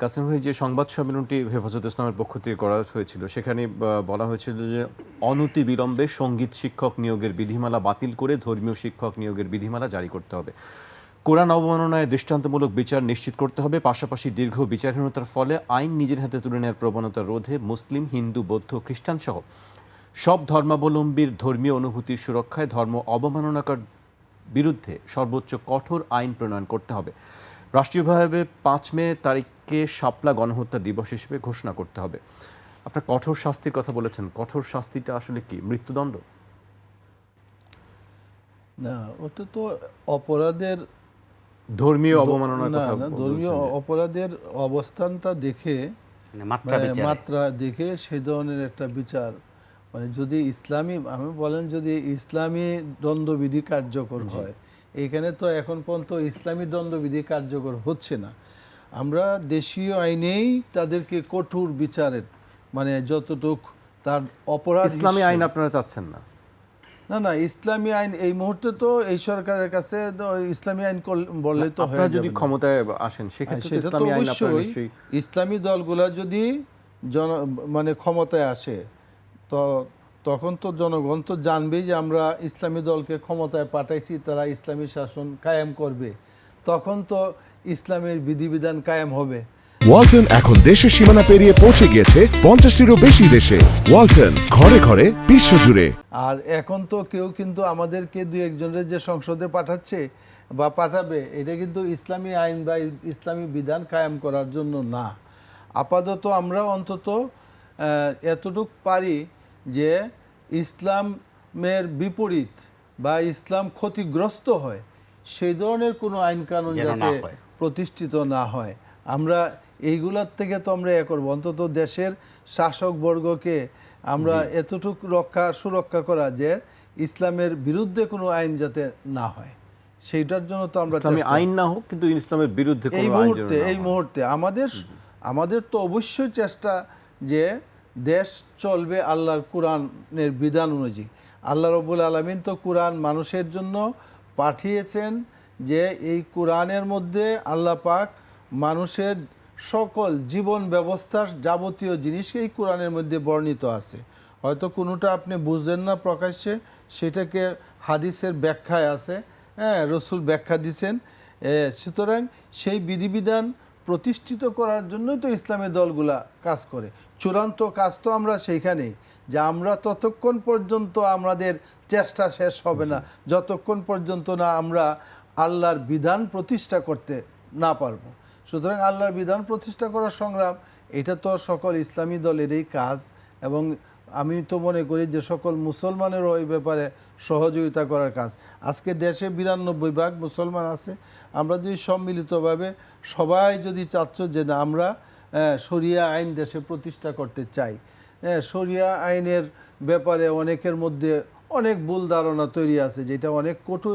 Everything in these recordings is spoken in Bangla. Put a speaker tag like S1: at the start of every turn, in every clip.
S1: কাসিম ভাই, যে সংবাদ সম্মেলনটি হেফাজত ইসলামের পক্ষ থেকে করা হয়েছিল, সেখানে বলা হয়েছিল যে অনতি বিলম্বে সংগীত শিক্ষক নিয়োগের বিধিমালা বাতিল করে ধর্মীয় শিক্ষক নিয়োগের বিধিমালা জারি করতে হবে। কোরআন অবমাননায় দৃষ্টান্তমূলক বিচার নিশ্চিত করতে হবে। পাশাপাশি দীর্ঘ বিচারহীনতার ফলে আইন নিজের হাতে তুলে নেওয়ার প্রবণতা রোধে মুসলিম, হিন্দু, বৌদ্ধ, খ্রিস্টান সহ সব ধর্মাবলম্বীর ধর্মীয় অনুভূতির সুরক্ষায় ধর্ম অবমাননাকার বিরুদ্ধে সর্বোচ্চ কঠোর আইন প্রণয়ন করতে হবে। রাষ্ট্রীয়ভাবে পাঁচ মে তারিখকে শাপলা গণহত্যা দিবস হিসেবে ঘোষণা করতে হবে। আপনার কঠোর শাস্তির কথা বলেছেন। কঠোর শাস্তিটা আসলে কি? মৃত্যুদণ্ড?
S2: না ওটা তো অপরাধের
S1: ধর্মীয় অবমাননার কথা
S2: ধর্মীয় অপরাধের অবস্থানটা দেখে
S3: মানে মাত্রা
S2: মানে। মাত্রা দেখে সেই ধরনের একটা বিচার। মানে যদি ইসলামী আমি বলেন যদি ইসলামী দ্বন্দ্ববিধি কার্যকর হয় এখানে তো এখন পর্যন্ত ইসলামী দ্বন্দ্ববিধি কার্যকর হচ্ছে না। আমরা দেশীয় আইনেই তাদেরকে কঠোর বিচারের মানে যতটুক তার অপরাধ
S1: ইসলামী আইন আপনারা চাচ্ছেন না?
S2: না না ইসলামী আইন এই মুহূর্তে তো এই সরকারের কাছে ইসলামী আইন বললে তো
S1: আপনারা যদি ক্ষমতায় আসেন
S2: হ্যাঁ,
S1: সেক্ষেত্রে তো ইসলামী আইন আপনারা নিশ্চয়ই
S2: ইসলামী দলগুলা যদি জন মানে ক্ষমতায় আসে তো তখন তো জনগণ তো জানবেই যে আমরা ইসলামী দলকে ক্ষমতায় পাঠাইছি তারা ইসলামী শাসন কায়েম করবে। তখন তো ইসলামের বিধিবিধান কায়েম হবে।
S4: ওয়ালটন এখন দেশের সীমানা পেরিয়ে পৌঁছে গিয়েছে পঞ্চাশটিরও বেশি দেশে। ওয়ালটন ঘরে ঘরে বিশ্ব জুড়ে।
S2: আর এখন তো কেউ কিন্তু আমাদেরকে দু একজনের যে সংসদে পাঠাচ্ছে বা পাঠাবে এটা কিন্তু ইসলামী আইন বা ইসলামী বিধান কায়েম করার জন্য না। আপাতত আমরা অন্তত এতটুক পারি যে ইসলামের বিপরীত বা ইসলাম ক্ষতিগ্রস্ত হয় সেই ধরনের কোনো আইন কানুন যাতে প্রতিষ্ঠিত না হয়। আমরা এইগুলার থেকে তো আমরা এ করব। অন্তত দেশের শাসক বর্গকে আমরা এতটুক রক্ষা সুরক্ষা করা যে ইসলামের বিরুদ্ধে কোনো আইন যাতে না হয় সেইটার জন্য তো আমরা
S1: আইন না হোক কিন্তু ইসলামের বিরুদ্ধে
S2: এই মুহূর্তে এই মুহূর্তে আমাদের আমাদের তো অবশ্যই চেষ্টা যে দেশ চলবে আল্লাহর কোরআনের বিধান অনুযায়ী। আল্লাহ রবুল আলমিন তো কোরআন মানুষের জন্য পাঠিয়েছেন যে এই কোরআনের মধ্যে আল্লাহ পাক মানুষের সকল জীবন ব্যবস্থার যাবতীয় জিনিসকে এই কোরআনের মধ্যে বর্ণিত আছে। হয়তো কোনোটা আপনি বুঝলেন না প্রকাশ্যে, সেটাকে হাদিসের ব্যাখ্যায় আছে। হ্যাঁ রসুল ব্যাখ্যা দিছেন। সুতরাং সেই বিধিবিধান প্রতিষ্ঠিত করার জন্যই তো ইসলামের দলগুলা কাজ করে। চূড়ান্ত কাজ তো আমরা সেইখানেই, যে আমরা ততক্ষণ পর্যন্ত আমাদের চেষ্টা শেষ হবে না, যতক্ষণ পর্যন্ত না আমরা আল্লাহর বিধান প্রতিষ্ঠা করতে না পারব। সুতরাং আল্লাহর বিধান প্রতিষ্ঠা করার সংগ্রাম, এটা তো সকল ইসলামী দলেরই কাজ এবং আমি তো মনে করি যে সকল মুসলমানেরও এই ব্যাপারে সহযোগিতা করার কাজ। আজকে দেশে বিরানব্বই ভাগ মুসলমান আছে, আমরা যদি সম্মিলিতভাবে সবাই যদি চাচ্ছ যে না আমরা শরিয়া আইন দেশে প্রতিষ্ঠা করতে চাই। সরিয়া আইনের ব্যাপারে অনেকের মধ্যে অনেক ভুল ধারণা তৈরি আছে, যেটা অনেক কঠু,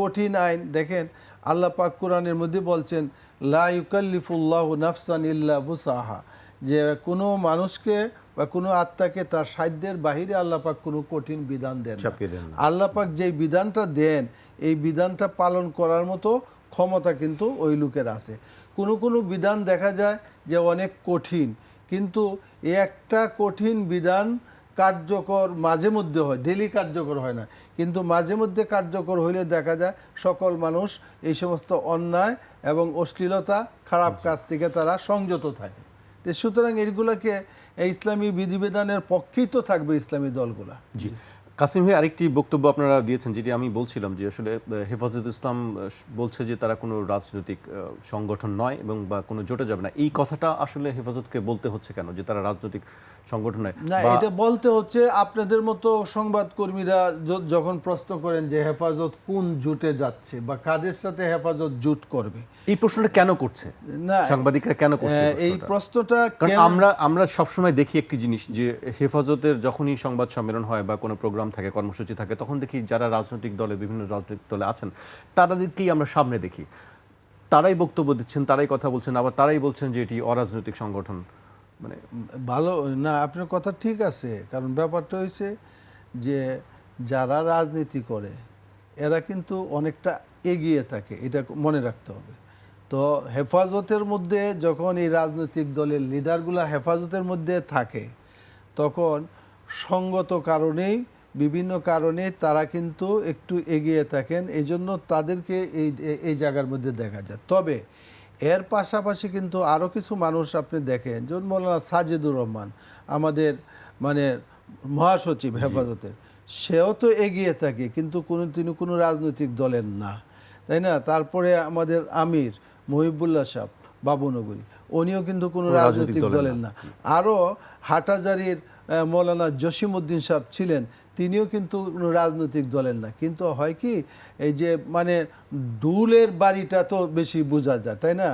S2: কঠিন আইন। দেখেন, আল্লাহ পাক কোরআনের মধ্যে বলছেন, লা ইউকাল্লিফুল্লাহ নাফসান ইল্লা বুসাহা যে কোনো মানুষকে বা কোনো আত্মাকে তার সাধ্যের বাহিরে আল্লাপাক কোনো কঠিন বিধান দেন আল্লাপাক যেই বিধানটা দেন এই বিধানটা পালন করার মতো ক্ষমতা কিন্তু ওই লোকের আছে। কোনো কোনো বিধান দেখা যায় যে অনেক কঠিন কিন্তু একটা কঠিন বিধান কার্যকর মাঝে মধ্যে হয় ডেলি কার্যকর হয় না। কিন্তু মাঝে মধ্যে কার্যকর হইলে দেখা যায় সকল মানুষ এই সমস্ত অন্যায় এবং অশ্লীলতা খারাপ কাজ থেকে তারা সংযত থাকে। সুতরাং এইগুলোকে ইসলামী বিধিবিধানের পক্ষেই তো থাকবে ইসলামী দলগুলা।
S1: জি। কাসিম ভাই আরেকটি বক্তব্য আপনারা দিয়েছেন যেটি আমি বলছিলাম যে আসলে হেফাজত ইসলাম বলছে যে তারা কোনো রাজনৈতিক সংগঠন নয় এবং বা কোনো জোটে যাবে না। এই কথাটা আসলে হেফাজতকে বলতে হচ্ছে কেন যে তারা রাজনৈতিক সংগঠন নয়?
S2: না এটা বলতে হচ্ছে আপনাদের মতো সংবাদকর্মীরা যখন প্রশ্ন করেন যে হেফাজত কোন জুটে যাচ্ছে বা কাদের সাথে হেফাজত জুট করবে?
S1: এই প্রশ্নটা কেন করছে?
S2: না,
S1: সাংবাদিকরা কেন করছে
S2: এই
S1: প্রশ্নটা?
S2: প্রশ্নটা
S1: কারণ আমরা আমরা সবসময় দেখি একটি জিনিস যে হেফাজতের যখনই সংবাদ সম্মেলন হয় বা কোনো প্রোগ্রাম থাকে, কর্মসূচি থাকে, তখন দেখি যারা রাজনৈতিক দলে, বিভিন্ন রাজনৈতিক দলে আছেন, তাদেরকেই আমরা সামনে দেখি। তারাই বক্তব্য দিচ্ছেন, তারাই কথা বলছেন, আবার তারাই বলছেন যে এটি অরাজনৈতিক সংগঠন। মানে
S2: ভালো, না, আপনার কথা ঠিক আছে, কারণ ব্যাপারটা হয়েছে যে যারা রাজনীতি করে, এরা কিন্তু অনেকটা এগিয়ে থাকে, এটা মনে রাখতে হবে। তো হেফাজতের মধ্যে যখন এই রাজনৈতিক দলের লিডারগুলা হেফাজতের মধ্যে থাকে, তখন সঙ্গত কারণেই বিভিন্ন কারণে তারা কিন্তু একটু এগিয়ে থাকেন এই জন্য তাদেরকে এই এই- জায়গার মধ্যে দেখা যায়। তবে এর পাশাপাশি কিন্তু আরও কিছু মানুষ আপনি দেখেন যেমন মৌলানা সাজেদুর রহমান আমাদের মানে মহাসচিব হেফাজতের সেও তো এগিয়ে থাকে কিন্তু কোনো তিনি কোনো রাজনৈতিক দলের না। তাই না? তারপরে আমাদের আমির মহিবুল্লাহ সাহ বাবুনগরী উনিও কিন্তু কোনো
S1: রাজনৈতিক দলের
S2: না। আরও হাটাজারির মৌলানা জসিমউদ্দিন সাহেব ছিলেন তিনিও কিন্তু কোনো রাজনৈতিক দলের না। কিন্তু হয় কি এই যে মানে ডুলের বাড়িটা তো বেশি বোঝা যায় তাই না?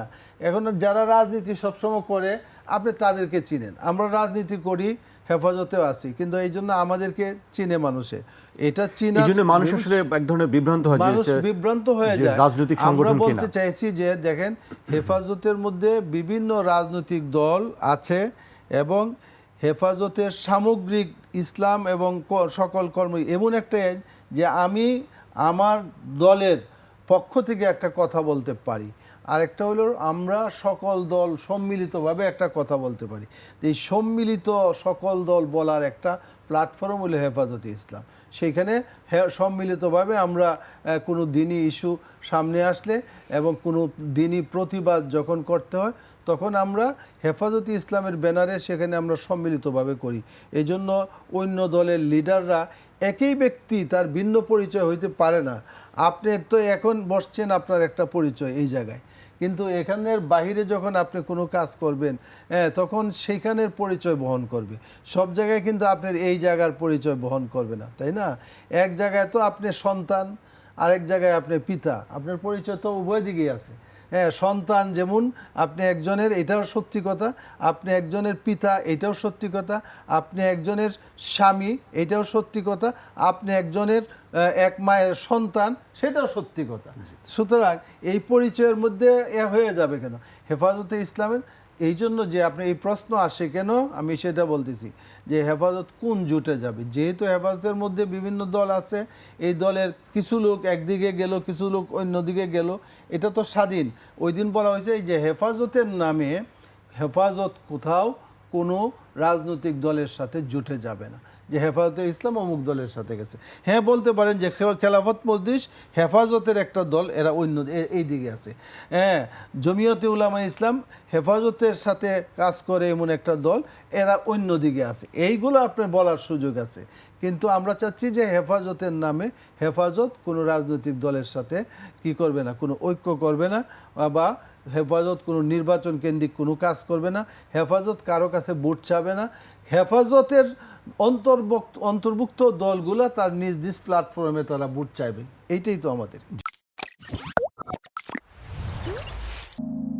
S2: এখন যারা রাজনীতি সবসময় করে আপনি তাদেরকে চিনেন। আমরা রাজনীতি করি হেফাজতেও আছি কিন্তু এই জন্য আমাদেরকে চিনে মানুষে। এটা চিনা
S1: এই জন্য মানুষ আসলে এক ধরনের বিভ্রান্ত হয়
S2: মানুষ বিভ্রান্ত হয়ে যায়।
S1: রাজনৈতিক
S2: আমরা
S1: সংগঠন কিনা।
S2: বলতে চাইছি যে দেখেন হেফাজতের মধ্যে বিভিন্ন রাজনৈতিক দল আছে এবং হেফাজতের সামগ্রিক ইসলাম এবং সকল কর্ম, এমন একটা যে আমি আমার দলের পক্ষ থেকে একটা কথা বলতে পারি। আরেকটা হলো আমরা সকল দল সম্মিলিতভাবে একটা কথা বলতে পারি। এই সম্মিলিত সকল দল বলার একটা প্ল্যাটফর্ম হলো হেফাজতে ইসলাম। সেইখানে সম্মিলিতভাবে আমরা কোনো দিনই ইস্যু সামনে আসলে এবং কোনো দিনই প্রতিবাদ যখন করতে হয় তখন আমরা হেফাজতে ইসলামের ব্যানারে সেখানে আমরা সম্মিলিতভাবে করি। এই জন্য অন্য দলের লিডাররা একই ব্যক্তি তার ভিন্ন পরিচয় হইতে পারে না। আপনি তো এখন বসছেন আপনার একটা পরিচয় এই জায়গায়। কিন্তু এখানের বাহিরে যখন আপনি কোনো কাজ করবেন হ্যাঁ তখন সেইখানের পরিচয় বহন করবে। সব জায়গায় কিন্তু আপনার এই জায়গার পরিচয় বহন করবে না, তাই না? এক জায়গায় তো আপনি সন্তান, আরেক জায়গায় আপনি পিতা। আপনার পরিচয় তো উভয় দিকেই আছে। হ্যাঁ সন্তান যেমন আপনি একজনের এটাও সত্যি কথা আপনি একজনের পিতা এটাও সত্যি কথা আপনি একজনের স্বামী এটাও সত্যি কথা আপনি একজনের এক মায়ের সন্তান সেটাও সত্যি কথা। সুতরাং এই পরিচয়ের মধ্যে এ হয়ে যাবে কেন? হেফাজতে ইসলামের এই জন্য যে আপনি এই প্রশ্ন আসে কেন, আমি সেটা বলতেছি যে হেফাজত কোন জুটে যাবে? যেহেতু হেফাজতের মধ্যে বিভিন্ন দল আছে, এই দলের কিছু লোক একদিকে গেল, কিছু লোক অন্যদিকে গেল, এটা তো স্বাধীন। ওই দিন বলা হয়েছে যে হেফাজতের নামে হেফাজত কোথাও কোনো রাজনৈতিক দলের সাথে জুটে যাবে না। যে হেফাজতে ইসলাম অমুক দলের সাথে গেছে। হ্যাঁ বলতে পারেন যে খেলাফত মজলিস হেফাজতের একটা দল, এরা অন্য এই দিকে আছে। হ্যাঁ জমিয়তে উলামা ইসলাম হেফাজতের সাথে কাজ করে এমন একটা দল, এরা অন্য দিকে আছে। এইগুলো আপনার বলার সুযোগ আছে। কিন্তু আমরা চাচ্ছি যে হেফাজতের নামে হেফাজত কোনো রাজনৈতিক দলের সাথে কি করবে না, কোনো ঐক্য করবে না, বা হেফাজত কোনো নির্বাচন কেন্দ্রিক কোনো কাজ করবে না, হেফাজত কারও কাছে ভোট চাবে না। হেফাজতের অন্তর্ভুক্ত অন্তর্ভুক্ত দলগুলো তার নিজ নিজ প্ল্যাটফর্মে তারা ভোট চাইবে এইটাই তো আমাদের।